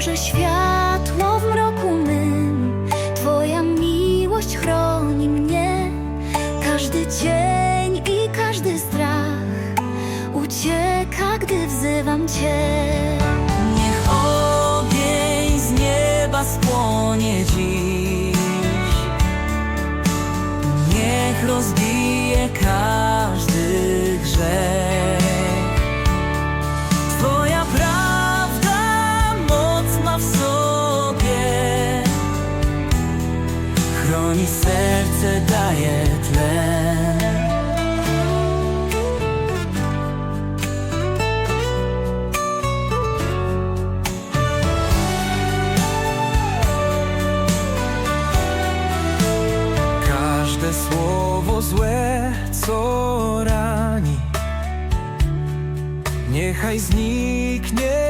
Boże światło w mroku mym, Twoja miłość chroni mnie. Każdy dzień i każdy strach ucieka, gdy wzywam Cię. Niech ogień z nieba spłonie dziś Niech rozbije każdy grzech Słowo złe, co rani, niechaj zniknie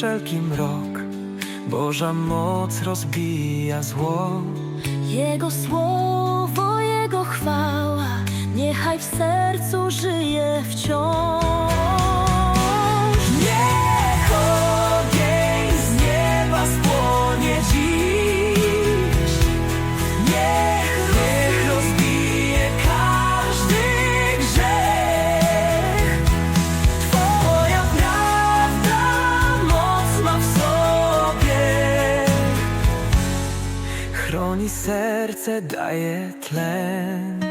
wszelki mrok, Boża moc rozbija zło. Jego słowo, Jego chwała, niechaj w sercu żyje wciąż. serce daje tlen.